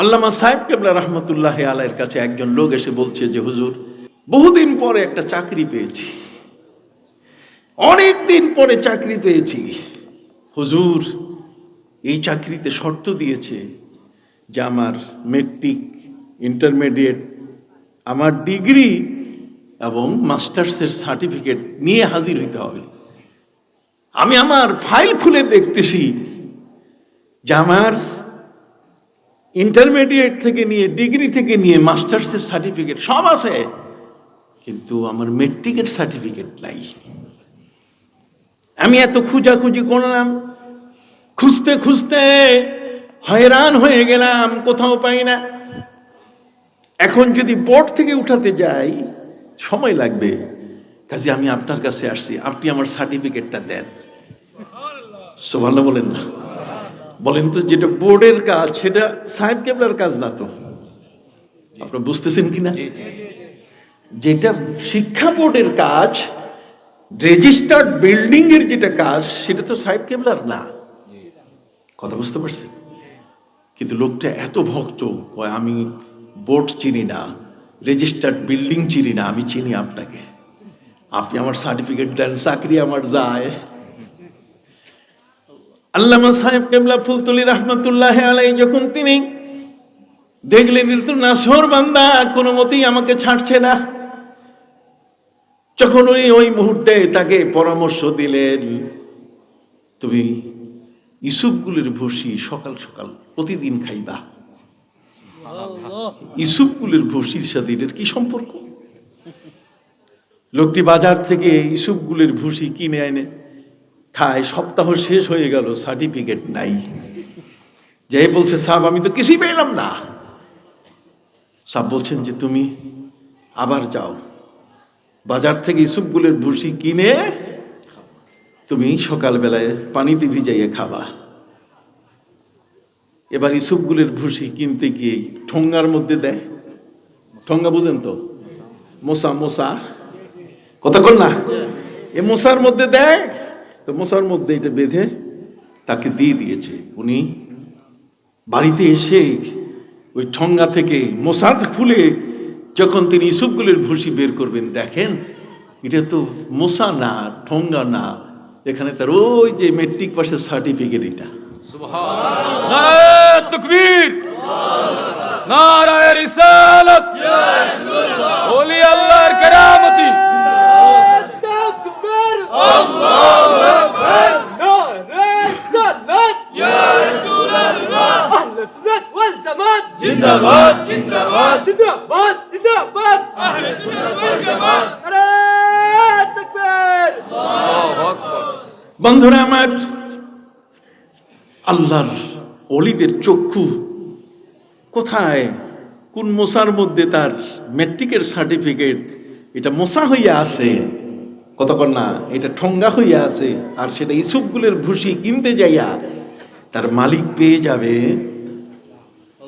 আল্লামা সাহেব কেবলা রহমতুল্লাহ আলাইয়ের কাছে একজন লোক এসে বলছে যে, হুজুর, বহুদিন পরে একটা চাকরি পেয়েছি। অনেক দিন পরে চাকরি পেয়েছি। হুজুর, এই চাকরিতে শর্ত দিয়েছে যে আমার মেট্রিক ইন্টারমিডিয়েট আমার ডিগ্রি এবং মাস্টার্সের সার্টিফিকেট নিয়ে হাজির হইতে হবে। আমি আমার ফাইল খুলে দেখতেছি যে আমার ইন্টারমিডিয়েট থেকে নিয়ে ডিগ্রি থেকে নিয়ে মাস্টার্সের সার্টিফিকেট সব আছে। কিন্তু আমার মেট্রিকের সার্টিফিকেট নাই। আমি এত খুঁজাখুঁজি করলাম, খুঁজতে খুঁজতে হয়রান হয়ে গেলাম, কোথাও পাই না। এখন যদি বোর্ড থেকে উঠাতে যাই, সময় লাগবে। কাজে আমি আপনার কাছে আসছি, আপনি আমার সার্টিফিকেটটা দেন। সোভাল্লা বলেন না। বলেন তো যেটা বোর্ডের কাজ সেটা সাহেব কেবলার কাজ না তো? আপনারা বুঝতেছেন কিনা? যেটা শিক্ষা বোর্ডের কাজ রেজিস্টার্ড বিল্ডিং এর যেটা কাজ সেটা তো সাহেব কেবলার না। কথা বুঝতে পারছেন? কিন্তু লোকটা এত ভক্ত কয় আমি বোর্ড চিনি না রেজিস্টার্ড বিল্ডিং চিনি না আমি চিনি আপনাকে। আপনি আমার সার্টিফিকেট দেন চাকরি আমার যায়। আল্লামা সাহেব কেবলা ফুলতলি রহমতুল্লাহ আলাই যখন তিনি দেখলেন নাসর বান্দা, কোনো মতেই আমাকে ছাড়ছে না। যখন উনি ওই মুহূর্তে তাকে পরামর্শ দিলেন, তুমি ইসুপগুলির ভুসি সকাল সকাল প্রতিদিন খাইবা। ইসুপগুলির ভুসির সাথে এটার কি সম্পর্ক? লোকটি বাজার থেকে ইসুপগুলির ভুসি কিনে এনে খায়, সপ্তাহ শেষ হয়ে গেল সার্টিফিকেট নাই। যে বলছে সাহেব আমি তো কিছুই পেলাম না। সাহেব বলছেন যে, তুমি আবার যাও। বাজার থেকে ইসুপগুলের ভুসি কিনে তুমি সকালবেলায় পানিতে ভিজাইয়ে খাবা। এবার ইসুপগুলের ভুসি কিনতে গিয়ে ঠোঙ্গার মধ্যে দেয়। ঠোঙ্গা বুঝেন তো? মশা মশা কথা কর না? এ মশার মধ্যে দেয়। তো মশার মধ্যে এটা বেঁধে তাকে দিয়ে দিয়েছে। উনি বাড়িতে এসে ওই ঠঙ্গা থেকে মশাদ খুলে যখন তিনি ইসুপগুলের ভুসি বের করবেন দেখেন এটা তো মশা না ঠঙ্গা না এখানে তার ওই যে মেট্রিক পাসের সার্টিফিকেট এটা। নারায়ণ তকবীর। ওলি আল্লাহর কেরামতি। বন্ধুরা আমার আল্লাহর অলিদের চক্ষু কোথায়? কোন মশার মধ্যে তার মেট্রিকের সার্টিফিকেট? এটা মশা হইয়া আছে। কতক্ষণ না এটা ঠঙ্গা হইয়া আছে। আর সেটা ইসুপগুলের ভুসি কিনতে যাইয়া তার মালিক পেয়ে যাবে।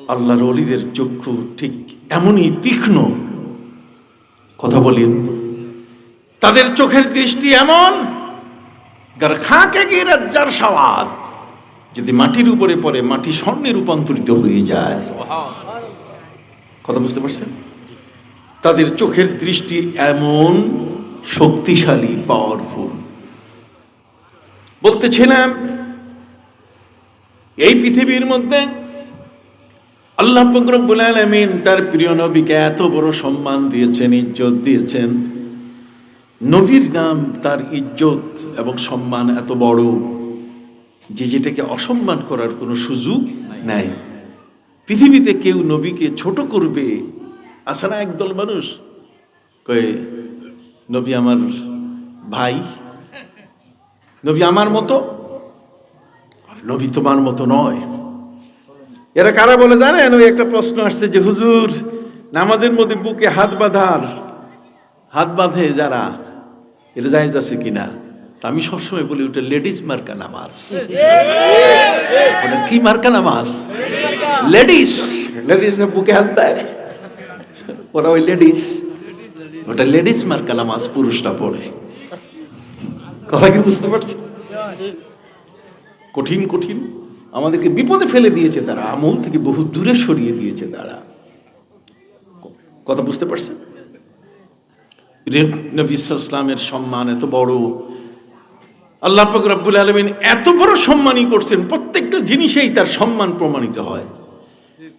আল্লাহর অলিদের চক্ষু ঠিক এমনই তীক্ষ্ণ। কথা বলেন, তাদের চোখের দৃষ্টি এমন গার খাকে গিরাত যার সওয়াদ যদি মাটির উপরে পড়ে মাটি স্বর্ণে রূপান্তরিত হয়ে যায়। কথা বুঝতে পারছেন? তাদের চোখের দৃষ্টি এমন শক্তিশালী পাওয়ারফুল বলতেছিলাম এই পৃথিবীর মধ্যে আল্লাহ ফকরবুল আলমিন তার প্রিয় নবীকে এত বড় সম্মান দিয়েছেন ইজ্জত দিয়েছেন। নবীর নাম, তার ইজ্জত এবং সম্মান এত বড় যে যেটাকে অসম্মান করার কোনো সুযোগ নাই। পৃথিবীতে কেউ নবীকে ছোট করবে আসে না একদল মানুষ কয়ে, নবী আমার ভাই, নবী আমার মতো নবী তোমার মতো নয়। এরা কারা বলে জানেন? ওই একটা প্রশ্ন আসছে যে, হুজুর, নামাজের মধ্যে বুকে হাত বাঁধার, হাত বাঁধে যারা? এটা যায় যাচ্ছে কিনা? আমি সবসময় বলি ওটা লেডিস মার্কা নামাজ। ওটা কি মার্কা নামাজ? লেডিস। লেডিস বুকে হাত দেয়। ওরা ওই লেডিস। ওটা লেডিস মার্কা নামাজ পুরুষরা পড়ে। কথা কি বুঝতে পারছি কঠিন কঠিন। আমাদেরকে বিপদে ফেলে দিয়েছে তারা আমল থেকে বহু দূরে সরিয়ে দিয়েছে তারা। কথা বুঝতে পারছেন? নবী ইসলামের সম্মান এত বড়। আল্লাহ পাক রব্বুল আলমিন এত বড় সম্মানই করছেন প্রত্যেকটা জিনিসেই তার সম্মান প্রমাণিত হয়।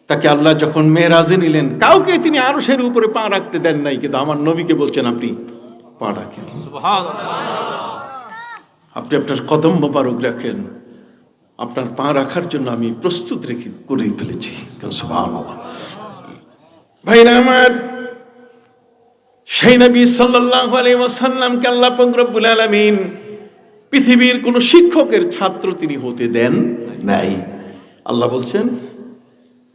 তাকে আল্লাহ যখন মেয়েরাজে নিলেন কাউকে তিনি আরও সের উপরে পা রাখতে দেন নাই কিন্তু আমার নবীকে বলছেন আপনি পা রাখেন। আপনি আপনার কদম মোবারক রাখেন। আপনার পা রাখার জন্য আমি প্রস্তুত রেখে করে ফেলেছি। ভাইরা আমার সেই নবী সাল্লাল্লাহু আলাইহি ওয়াসাল্লামকে আল্লাহ পাক রব্বুল আলামিন পৃথিবীর কোন শিক্ষকের ছাত্র তিনি হতে দেন নাই। আল্লাহ বলছেন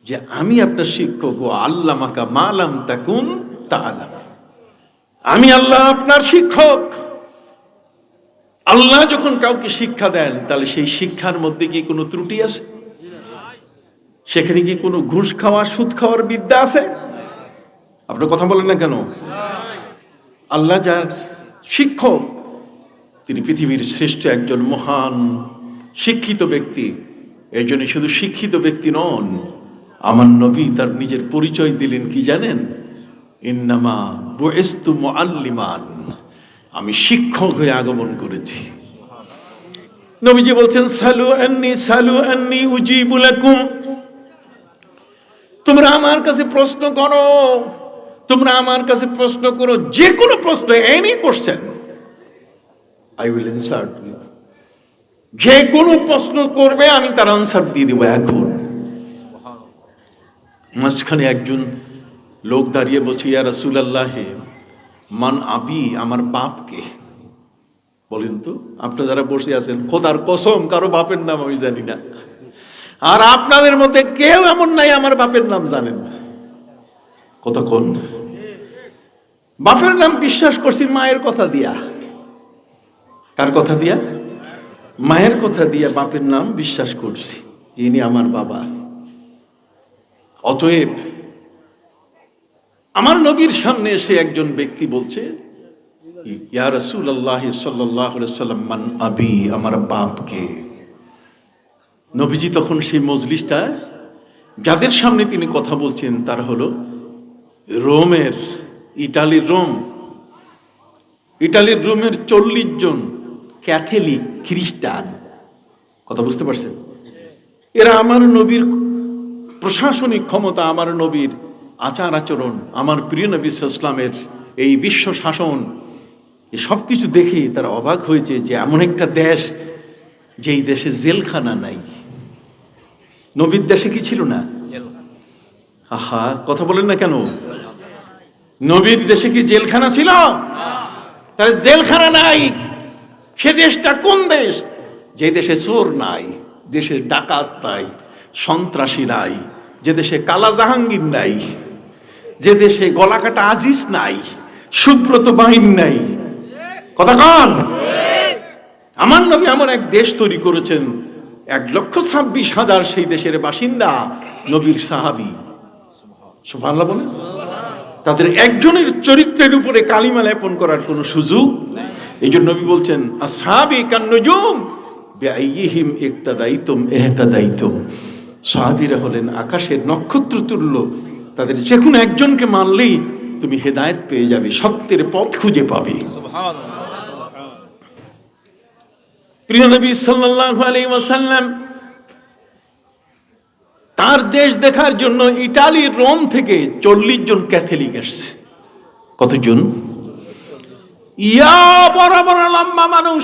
যে আমি আপনার শিক্ষক ও আল্লাহ মাকা মালাম তাকুন তাআলাম। আমি আল্লাহ আপনার শিক্ষক। আল্লাহ যখন কাউকে শিক্ষা দেন, তাহলে সেই শিক্ষার মধ্যে কি কোনো ত্রুটি আছে? সেখানে কি কোনো ঘুষ খাওয়া, সুদ খাওয়ার বিদ্যা আছে? আপনার কথা বলেন না কেন? আল্লাহ যার শিক্ষক, তিনি পৃথিবীর শ্রেষ্ঠ একজন মহান শিক্ষিত ব্যক্তি। এর জন্য শুধু শিক্ষিত ব্যক্তি নন, আমার নবী তার নিজের পরিচয় দিলেন কি জানেন? ইন্নামা বুয়েস্তু মুআল্লিমান। আমি শিক্ষক হয়ে আগমন করেছি। নবীজি বলছেন, সালু আন্নি সালু আন্নি উজিবু লাকুম। তোমরা আমার কাছে প্রশ্ন করো। তোমরা আমার কাছে প্রশ্ন করো যে কোনো প্রশ্ন any question I will answer যে কোনো প্রশ্ন করবে, আমি তার আনসার দিয়ে দেবো এখন। মাঝখানে একজন লোক দাঁড়িয়ে বলছে, ইয়া রাসূলুল্লাহ, মান আবি, আমার বাপকে? বলেন তো আপনারা যারা বসে আছেন, খোদার কসম, কারও বাপের নাম আমি জানি না। আর আপনাদের মধ্যে কেউ এমন নাই, আমার বাপের নাম জানেন কতক্ষণ? বাপের নাম বিশ্বাস করছি মায়ের কথা দিয়া। কার কথা দিয়া? মায়ের কথা দিয়া বাপের নাম বিশ্বাস করছি ইনি আমার বাবা। অতএব, আমার নবীর সামনে এসে একজন ব্যক্তি বলছে, ইয়া রসুল আল্লাহ সাল্লাম মান আবি, আমার বাপকে। নবীজি তখন সেই মজলিসটা, যাদের সামনে তিনি কথা বলছেন, তার হলো রোমের ইটালির রোম। ইটালির রোমের চল্লিশ জন ক্যাথলিক খ্রিস্টান। কথা বুঝতে পারছেন? এরা আমার নবীর প্রশাসনিক ক্ষমতা আমার নবীর আচার আচরণ আমার প্রিয় নবী ইসলামের এই বিশ্ব শাসন সব কিছু দেখে তারা অবাক হয়েছে যে এমন একটা দেশ যেই দেশে জেলখানা নাই। নবীর দেশে কি ছিল না? আহা কথা বলেন না কেন? নবীর দেশে কি জেলখানা ছিল? তাহলে জেলখানা নাই। সে দেশটা কোন দেশ? যে দেশে চোর নাই দেশে ডাকাত নাই, সন্ত্রাসী নাই, যে দেশে কালা জাহাঙ্গীর নাই, যে দেশে গলাকাটা আজিজ নাই, সুব্রত বাহিন নাই। কথা কন? আমার নবী এমন এক দেশ তৈরি করেছেন, এক লক্ষ ছাব্বিশ হাজার সেই দেশের বাসিন্দা নবীর সাহাবি। সুবহানাল্লাহ বলেন। তাদের একজনের চরিত্রের উপরে কালিমা লেপন করার কোনো সুযোগ এই জন্য নবী বলছেন আসহাবি কান্নজুম বেআইহিম একটা দায়িতম এহতা দায়িতম সাহাবিরা হলেন আকাশের নক্ষত্র তুল্য তাদের যে কোনো একজনকে মানলেই তুমি হেদায়েত পেয়ে যাবে সত্যের পথ খুঁজে পাবে। প্রিয় নবী সাল্লাল্লাহু আলাইহি ওয়াসাল্লাম তার দেশ দেখার জন্য ইটালির রোম থেকে চল্লিশ জন ক্যাথলিক এসছে। কতজন? ইয়া বড় বড় লম্বা মানুষ।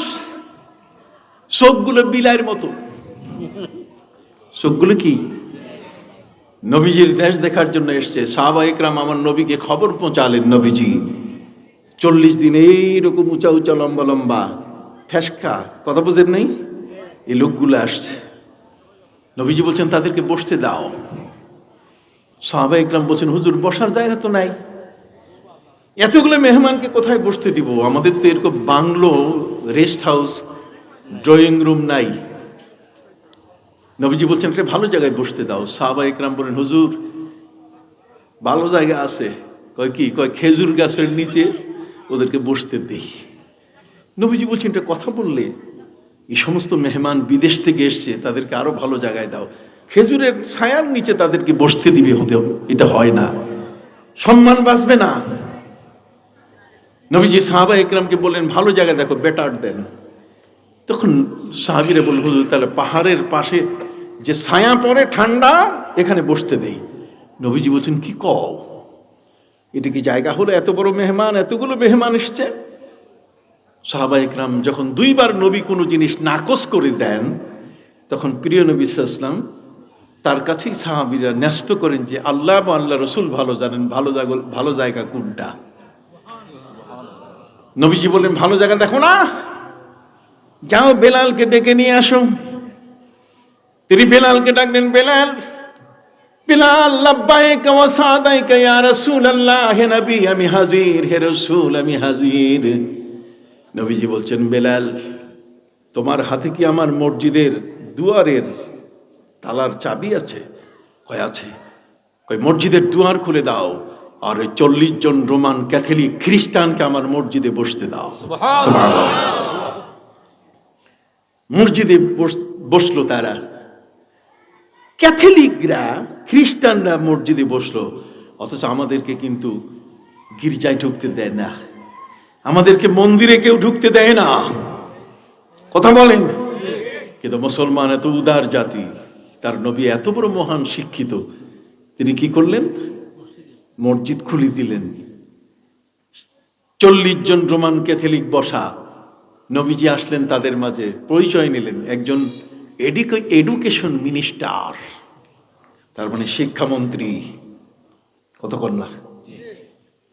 চোখগুলো বিলাইয়ের মতো। চোখগুলো কি? নবীজির দেশ দেখার জন্য এসছে। সাহাবা ইকরাম আমার নবীকে খবর পৌঁছালেন নবীজি। চল্লিশ দিন এইরকম উঁচা উঁচা, লম্বা লম্বা ফেসকা কথা বুঝেন নাই? এই লোকগুলো আসছে। নবীজি বলছেন, তাদেরকে বসতে দাও। সাহাবা ইকরাম বলছেন, হুজুর, বসার জায়গা তো নাই। এতগুলো মেহমানকে কোথায় বসতে দিব? আমাদের তো এরকম bungalow, rest house, drawing room নাই। নবীজি বলছেন একটা ভালো জায়গায় বসতে দাও। সাহাবা ইকরাম বলেন, হুজুর, ভালো জায়গা আছে। কয় কি? কয় খেজুর গাছের নিচে ওদেরকে বসতে দেই। নবীজি বলছেন, এটা কথা বললে এই সমস্ত মেহমান বিদেশ থেকে এসছে, তাদেরকে আরও ভালো জায়গায় দাও। খেজুরের ছায়ার নিচে তাদেরকে বসতে দিবে হতে এটা হয় না। সম্মান বাঁচবে না। নবীজি সাহাবা ইকরামকে বললেন, ভালো জায়গায় দেখো বেটার দেন তখন সাহাবিরে বলল হুজুর, তাহলে পাহাড়ের পাশে যে ছায়া পড়ে, ঠান্ডা, এখানে বসতে দেই। নবীজি বলছেন, কি কও? এটা কি জায়গা হলো? এত বড় মেহমান, এতগুলো মেহমান এসছে? সাহাবা ইকরাম যখন দুইবার নবী কোনো জিনিস নাকচ করে দেন, তখন প্রিয় নবী ইসলাম তার কাছেই সাহাবিরা ন্যস্ত করেন যে, আল্লাহ বা আল্লাহ রসুল ভালো জানেন, ভালো জায়গা ভালো জায়গা কোনটা? নবীজি বললেন, ভালো জায়গা দেখো না। যাও বেলালকে ডেকে নিয়ে আসো। তিনি বেলালকে ডাকলেন, বেলাল রাসূলুল্লাহ, হে আমি হাজির, হে রাসূল, আমি হাজির। নবীজি বলছেন বেলাল তোমার হাতে কি আমার মসজিদের দুয়ারের তালার চাবি আছে? কয় আছে। কয় মসজিদের দুয়ার খুলে দাও আর ওই চল্লিশ জন রোমান ক্যাথলিক খ্রিস্টানকে আমার মসজিদে বসতে দাও। মসজিদে বসল তারা। ক্যাথলিকরা খ্রিস্টানরা মসজিদে বসল অথচ আমাদেরকে কিন্তু গির্জায় ঢুকতে দেয় না। আমাদেরকে মন্দিরে কেউ ঢুকতে দেয় না। কথা বলেন। কিন্তু মুসলমান এত উদার জাতি, তার নবী এত বড় মহান শিক্ষিত, তিনি কি করলেন? মসজিদ খুলে দিলেন। চল্লিশ জন রোমান ক্যাথলিক বসা, নবীজি আসলেন তাদের মাঝে, পরিচয় নিলেন, একজন এডুকেশন মিনিস্টার তার মানে শিক্ষামন্ত্রী। কতক্ষণ না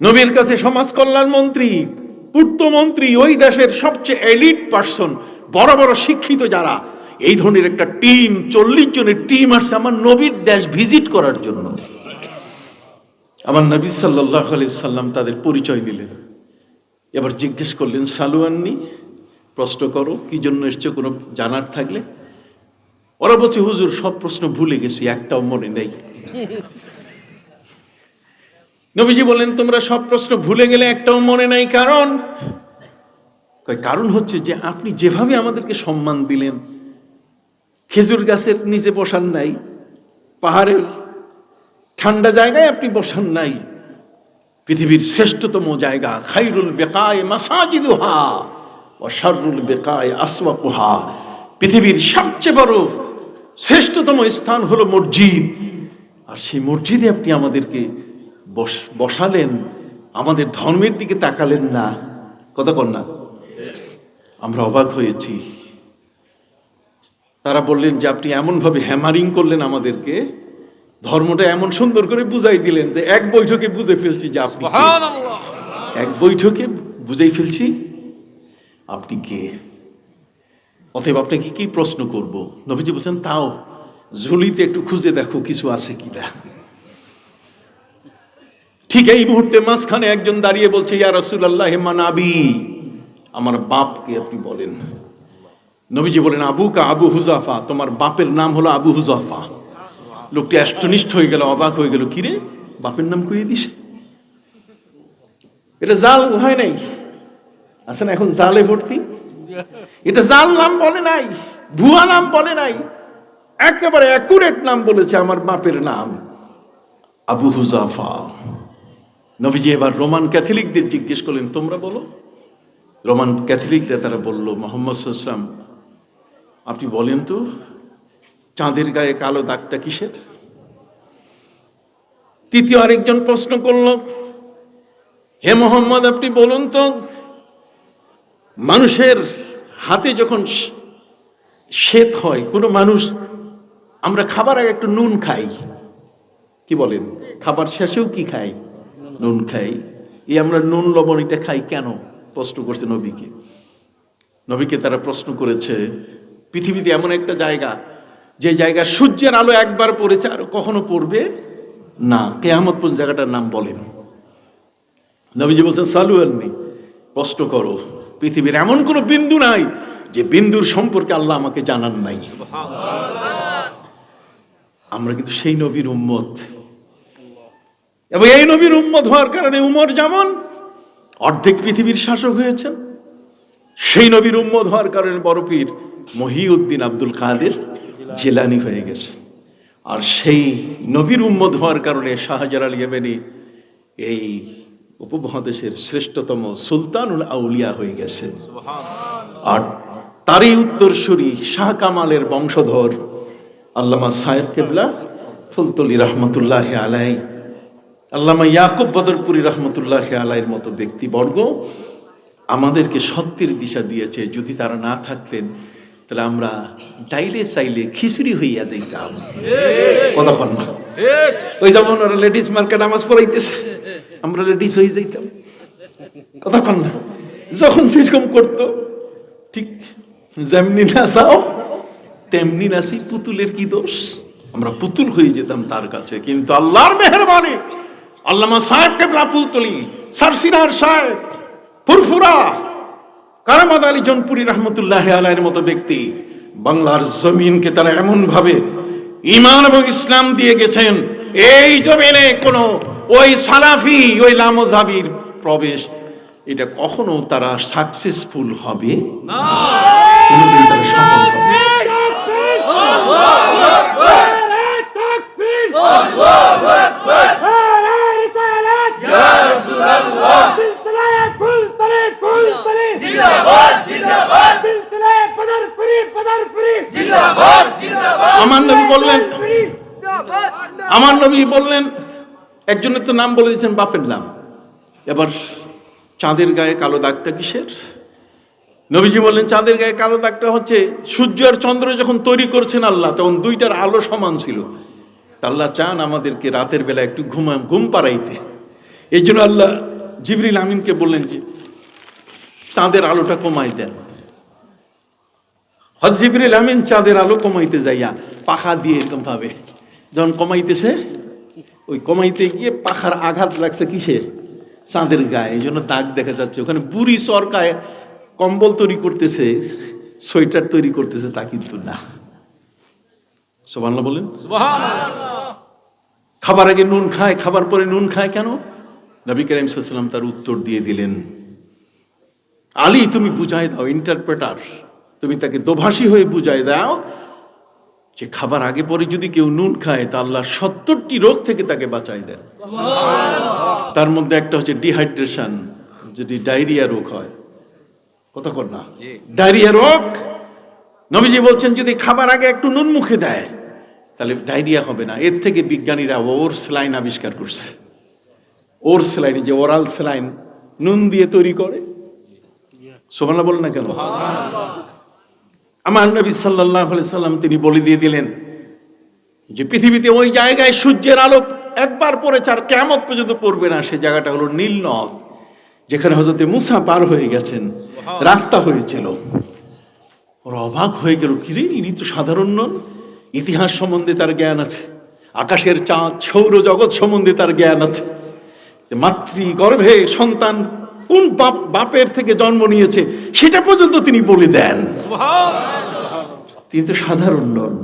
নবীর কাছে সমাজ কল্যাণ মন্ত্রী। পূর্তমন্ত্রী ওই দেশের সবচেয়ে এলিট পার্সন, বড় বড় শিক্ষিত যারা, এই ধরনের একটা টিম, চল্লিশ জনের টিম আসছে আমার নবীর দেশ ভিজিট করার জন্য। আমার নবী সাল্লাহ সাল্লাম তাদের পরিচয় নিলেন এবার জিজ্ঞেস করলেন সালুয়াননি প্রশ্ন করো, কি জন্য এসছো, কোনো জানার থাকলে? ওরা বলছে, হুজুর, সব প্রশ্ন ভুলে গেছি, একটাও মনে নেই। নবীজি বললেন তোমরা সব প্রশ্ন ভুলে গেলে একটাও মনে নাই, কারণ? কারণ হচ্ছে যে আপনি যেভাবে আমাদেরকে সম্মান দিলেন, খেজুর গাছের নিচে বসান নাই, পাহাড়ের ঠান্ডা জায়গায় আপনি বসান নাই, পৃথিবীর শ্রেষ্ঠতম জায়গা, খাইরুল বেকায় মাসাজিদুহা ও শারুল বেকায় আসওয়াকুহা, পৃথিবীর সবচেয়ে বড় শ্রেষ্ঠতম স্থান হলো মসজিদ। আর সেই মসজিদে আপনি আমাদেরকে বসালেন আমাদের ধর্মের দিকে তাকালেন না। কতক্ষণ না। আমরা অবাক হয়েছি। তারা বললেন যে আপনি এমনভাবে হ্যামারিং করলেন আমাদেরকে। ধর্মটা এমন সুন্দর করে বুঝাই দিলেন যে এক বৈঠকে বুঝে ফেলছি যে আপনি এক বৈঠকে বুঝাই ফেলছি আপনি কে। অতএব আপনাকে কি প্রশ্ন করব? নবীজি বলছেন তাও ঝুলিতে একটু খুঁজে দেখো কিছু আছে কি কিনা? ঠিক এই মুহূর্তে মাঝখানে একজন দাঁড়িয়ে বলছে, ইয়া রসুল রসুল্লাহ মানাবি। আমার বাপকে আপনি বলেন। নবীজি বলেন আবু কা আবু হুজাফা। তোমার বাপের নাম হলো আবু হুজাফা। লোকটি অষ্টনিষ্ঠ হয়ে গেল, অবাক হয়ে গেল, কিরে, বাপের নাম কইয়ে দিস? এটা জাল হয় নাই। আছে না এখন জালে ভর্তি? এটা জাল নাম বলে নাই, ভুয়া নাম বলে নাই। একেবারে অ্যাকুরেট নাম বলেছে আমার বাপের নাম, আবু হুজাফা। নবীজি এবার রোমান ক্যাথলিকদের জিজ্ঞেস করলেন, তোমরা বলো? রোমান ক্যাথলিকরা তারা বলল, মোহাম্মদ সাল্লাম আপনি বলেন তো, চাঁদের গায়ে কালো দাগটা কিসের? তৃতীয় আরেকজন প্রশ্ন করল, হে মোহাম্মদ, আপনি বলুন তো, মানুষের হাতে যখন শ্বেত হয়, কোনো মানুষ, আমরা খাবার আগে একটু নুন খাই। কি বলেন? খাবার শেষেও কি খাই নুন খাই। এই আমরা নুন লবণ এটা খাই কেন? প্রশ্ন করছে নবীকে। নবীকে তারা প্রশ্ন করেছে পৃথিবীতে এমন একটা জায়গা যে জায়গা সূর্যের আলো একবার পড়েছে আর কখনো পড়বে না। কেয়ামত পর্যন্ত জায়গাটার নাম বলেন। নবীজি বলছেন সালু আননি প্রশ্ন করো। পৃথিবীর এমন কোনো বিন্দু নাই যে বিন্দুর সম্পর্কে আল্লাহ আমাকে জানান নাই। আমরা কিন্তু সেই নবীর উম্মত। এবং এই নবীর উম্মত হওয়ার কারণে উমর যেমন অর্ধেক পৃথিবীর শাসক হয়েছেন, সেই নবীর উম্মত হওয়ার কারণে বড় পীর মহিউদ্দিন আব্দুল কাদের জেলানি হয়ে গেছে আর সেই নবীর উম্মত হওয়ার কারণে শাহজার আল ইয়েমেনি এই উপমহাদেশের শ্রেষ্ঠতম সুলতানুল আউলিয়া হয়ে গেছেন। আর তারই উত্তরসূরি শাহ কামালের বংশধর আল্লামা সাহেব কেবলা ফুলতলি রহমতুল্লাহ আলাই আল্লামা ইয়াকুব বদরপুরি রহমতুল্লাহ আলাইয়ের মতো ব্যক্তিবর্গ আমাদেরকে সত্যের দিশা দিয়েছে যদি তারা না থাকতেন তাহলে আমরা ডাইলে চাইলে খিচড়ি হইয়া যাইতাম। কথা না। ওই যেমন ওরা লেডিস মার্কে নামাজ পড়াইতেছে আমরা লেডিস হয়ে যাইতাম। কথা না। যখন সেরকম করতো ঠিক যেমনি নাচাও তেমনি নাচি পুতুলের কি দোষ? আমরা পুতুল হয়ে যেতাম তার কাছে কিন্তু আল্লাহর মেহরবানি আল্লামা সাহেব পুতলি সারসিনার সাহেব ফুরফুরা কারামাদ আলী জনপুরি রহমতুল্লাহ আলাইয়ের মতো ব্যক্তি বাংলার জমিনকে তারা এমন ভাবে ইমান এবং ইসলাম দিয়ে গেছেন এই জমিনে কোনো ওই সালাফি ওই লামোজাবির প্রবেশ এটা কখনো তারা সাকসেসফুল হবে? কোনোদিন তারা একজনের তো নাম বলে দিয়েছেন, বাপের নাম। এবার চাঁদের গায়ে কালো দাগটা কিসের? নবীজি বললেন, চাঁদের গায়ে কালো দাগটা হচ্ছে সূর্য আর চন্দ্র যখন তৈরি করছেন আল্লাহ, তখন দুইটার আলো সমান ছিল। আল্লাহ চান আমাদেরকে রাতের বেলা একটু ঘুমা, ঘুম পাড়াইতে। এই জন্য আল্লাহ জিবরিল আমিনকে বললেন যে, চাঁদের আলোটা কমাই দেন। হজ জিবরিল আমিন চাঁদের আলো কমাইতে যাইয়া পাখা দিয়ে এরকম ভাবে যখন কমাইতেছে ওই কমাইতে গিয়ে পাখার আঘাত লাগছে কিসে? চাঁদের গায়ে এই জন্য দাগ দেখা যাচ্ছে। ওখানে বুড়ি সরকায় কম্বল তৈরি করতেছে সোয়েটার তৈরি করতেছে তা কিন্তু না। সোবান্লা বলেন। খাবার আগে নুন খায় খাবার পরে নুন খায় কেন? নবী করিম সাল্লাম তার উত্তর দিয়ে দিলেন আলী তুমি বুঝাই দাও ইন্টারপ্রেটার তুমি তাকে দোভাষী হয়ে বুঝাই দাও যে খাবার আগে পরে যদি কেউ নুন খায় তা আল্লাহ সত্তরটি রোগ থেকে তাকে বাঁচাই দেন। তার মধ্যে একটা হচ্ছে ডিহাইড্রেশন যদি ডায়রিয়া রোগ হয়। কথা কর না। ডায়রিয়া রোগ? নবীজি বলছেন যদি খাবার আগে একটু নুন মুখে দেয় তাহলে ডায়রিয়া হবে না। এর থেকে বিজ্ঞানীরা ওর স্লাইন আবিষ্কার করছে। ওর স্লাইন যে ওরাল স্লাইন নুন দিয়ে তৈরি করে। সোমানা বলেন না কেন? আমার নবী সাল্লাহ সাল্লাম তিনি বলে দিয়ে দিলেন যে পৃথিবীতে ওই জায়গায় সূর্যের আলো একবার পরে চার কেমন পর্যন্ত পড়বে না সে জায়গাটা হলো নীল নদ যেখানে হজরতে মুসা পার হয়ে গেছেন রাস্তা হয়েছিল। ওরা অবাক হয়ে গেল কিরে ইনি তো সাধারণ নন? ইতিহাস সম্বন্ধে তার জ্ঞান আছে আকাশের চাঁদ সৌর জগৎ সম্বন্ধে তার জ্ঞান আছে। যে মাতৃ গর্ভে সন্তান কোন বাপ বাপের থেকে জন্ম নিয়েছে সেটা পর্যন্ত তিনি বলে দেন তিনি তো সাধারণ নন।